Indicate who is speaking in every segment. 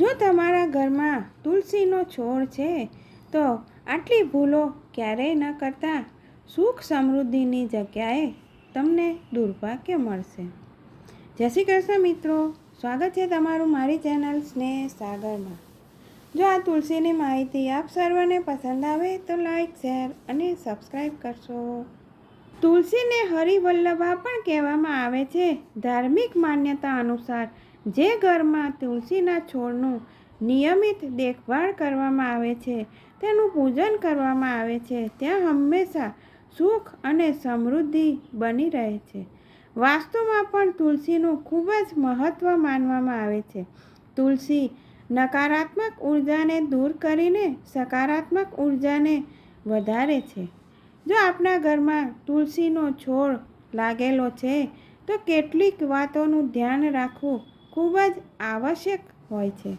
Speaker 1: જો તમારા ઘરમાં તુલસીનો છોડ છે, તો આટલી ભૂલો ક્યારેય ન કરતા સુખ સમૃદ્ધિની જગ્યાએ તમને દુર્ભાગ્ય મળશે. જય શ્રી કૃષ્ણ મિત્રો. સ્વાગત છે તમારું મારી ચેનલ સ્નેહ સાગરમાં. જો આ તુલસીની માહિતી આપ સર્વને પસંદ આવે તો લાઈક, શેર અને સબસ્ક્રાઈબ કરશો. તુલસીને હરિવલ્લભા પણ કહેવામાં આવે છે. ધાર્મિક માન્યતા અનુસાર જે ઘરમાં તુલસીના છોડનું નિયમિત દેખભાળ કરવામાં આવે છે, તેનું પૂજન કરવામાં આવે છે, ત્યાં હંમેશા સુખ અને સમૃદ્ધિ બની રહે છે. વાસ્તુમાં પણ તુલસીનું ખૂબ જ મહત્ત્વ માનવામાં આવે છે. તુલસી નકારાત્મક ઉર્જાને દૂર કરીને સકારાત્મક ઉર્જાને વધારે છે. જો આપણા ઘરમાં તુલસીનો છોડ લાગેલો છે, તો કેટલીક વાતોનું ધ્યાન રાખવું ખૂબ જ આવશ્યક હોય છે.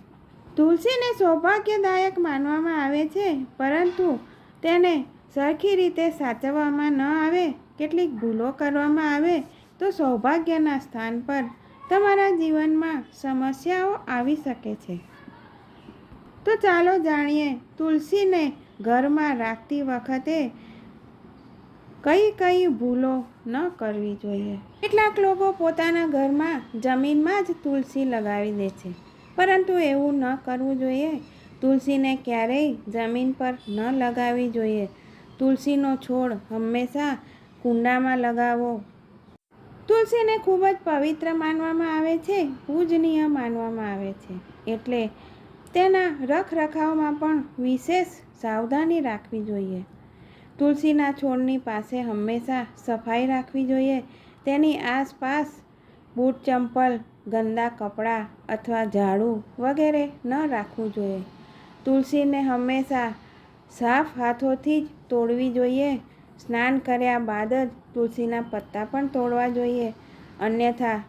Speaker 1: તુલસીને સૌભાગ્યદાયક માનવામાં આવે છે, પરંતુ તેને સરખી રીતે સાચવવામાં ન આવે, કેટલીક ભૂલો કરવામાં આવે, તો સૌભાગ્યના સ્થાન પર તમારા જીવનમાં સમસ્યાઓ આવી શકે છે. તો ચાલો જાણીએ તુલસીને ઘરમાં રાખતી વખતે કઈ કઈ ભૂલો ન કરવી જોઈએ. કેટલાક લોકો પોતાના ઘરમાં જમીનમાં જ તુલસી લગાવી દે છે. પરંતુ એવું ન કરવું જોઈએ. તુલસીને ક્યારેય જમીન પર ન લગાવવી જોઈએ. તુલસીનો છોડ હંમેશા કુંડામાં લગાવો. તુલસીને ખૂબ જ પવિત્ર માનવામાં આવે છે, પૂજનીય માનવામાં આવે છે. એટલે તેના રખરખાવમાં પણ વિશેષ સાવધાની રાખવી જોઈએ. તુલસીના છોડની પાસે હંમેશા સફાઈ રાખવી જોઈએ. તેની આસપાસ બૂટ ચંપલ, ગંદા કપડાં અથવા ઝાડુ વગેરે ન રાખવું જોઈએ. તુલસીને હંમેશા સાફ હાથોથી જ તોડવી જોઈએ. સ્નાન કર્યા બાદ જ તુલસીના પત્તા પણ તોડવા જોઈએ. અન્યથા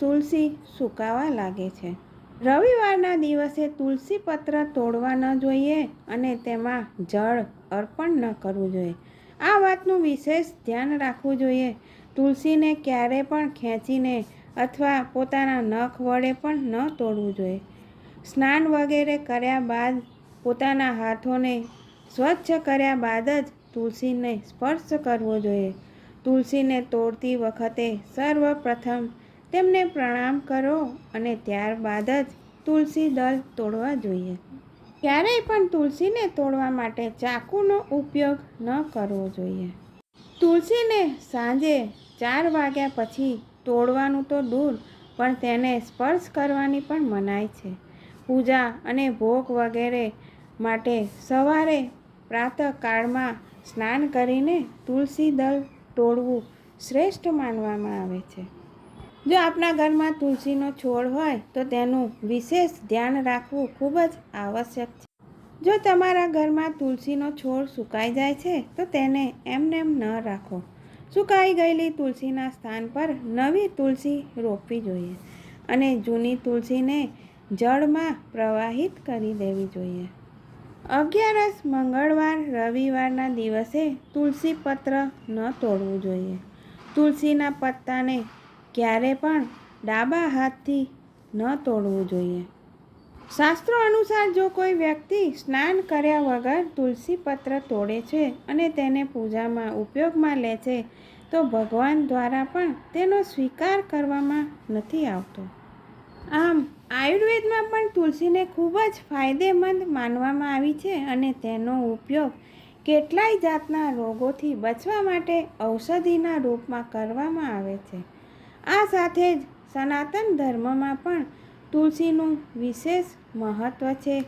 Speaker 1: તુલસી સુકાવા લાગે છે. રવિવારના દિવસે તુલસી પત્ર તોડવા ન જોઈએ અને તેમાં જળ અર્પણ ન કરવું જોઈએ. આ વાતનું વિશેષ ધ્યાન રાખવું જોઈએ. તુલસીને ક્યારે પણ ખેંચીને અથવા પોતાના નખ વડે પણ ન તોડવું જોઈએ. સ્નાન વગેરે કર્યા બાદ પોતાના હાથોને સ્વચ્છ કર્યા બાદ જ તુલસીને સ્પર્શ કરવો જોઈએ. તુલસીને તોડતી વખતે સર્વપ્રથમ તેમને પ્રણામ કરો અને ત્યારબાદ જ તુલસી દળ તોડવા જોઈએ. ક્યારેય પણ તુલસીને તોડવા માટે ચાકુનો ઉપયોગ ન કરવો જોઈએ. તુલસીને સાંજે ચાર વાગ્યા પછી તોડવાનું તો દૂર, પણ તેને સ્પર્શ કરવાની પણ મનાય છે. પૂજા અને ભોગ વગેરે માટે સવારે પ્રાતઃકાળમાં સ્નાન કરીને તુલસી દળ તોડવું શ્રેષ્ઠ માનવામાં આવે છે. જો આપણા ઘરમાં તુલસીનો છોડ હોય, તો તેનું વિશેષ ધ્યાન રાખવું ખૂબ જ આવશ્યક છે. જો તમારા ઘરમાં તુલસીનો છોડ સુકાઈ જાય છે, તો તેને એમનેમ ન રાખો. સુકાઈ ગયેલી તુલસીના સ્થાન પર નવી તુલસી રોપવી જોઈએ અને જૂની તુલસીને જળમાં પ્રવાહિત કરી દેવી જોઈએ. અગિયારસ મંગળવાર, રવિવારના દિવસે તુલસી પત્ર ન તોડવું જોઈએ. તુલસીના પત્તાને ક્યારે પણ ડાબા હાથથી ન તોડવું જોઈએ. શાસ્ત્રો અનુસાર જો કોઈ વ્યક્તિ સ્નાન કર્યા વગર તુલસી પત્ર તોડે છે અને તેને પૂજામાં ઉપયોગમાં લે છે, તો ભગવાન દ્વારા પણ તેનો સ્વીકાર કરવામાં નથી આવતો. આમ, આયુર્વેદમાં પણ તુલસીને ખૂબ જ ફાયદેમંદ માનવામાં આવી છે અને તેનો ઉપયોગ કેટલાય જાતના રોગોથી બચવા માટે ઔષધિના રૂપમાં કરવામાં આવે છે. આ સાથે જ સનાતન ધર્મમાં પણ તુલસીનું વિશેષ મહત્ત્વ છે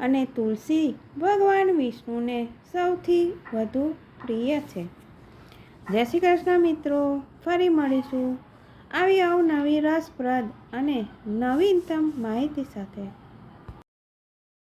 Speaker 1: અને તુલસી ભગવાન વિષ્ણુને સૌથી વધુ પ્રિય છે. જય શ્રી કૃષ્ણ મિત્રો, ફરી મળીશું આવી અવનવી રસપ્રદ અને નવીનતમ માહિતી સાથે.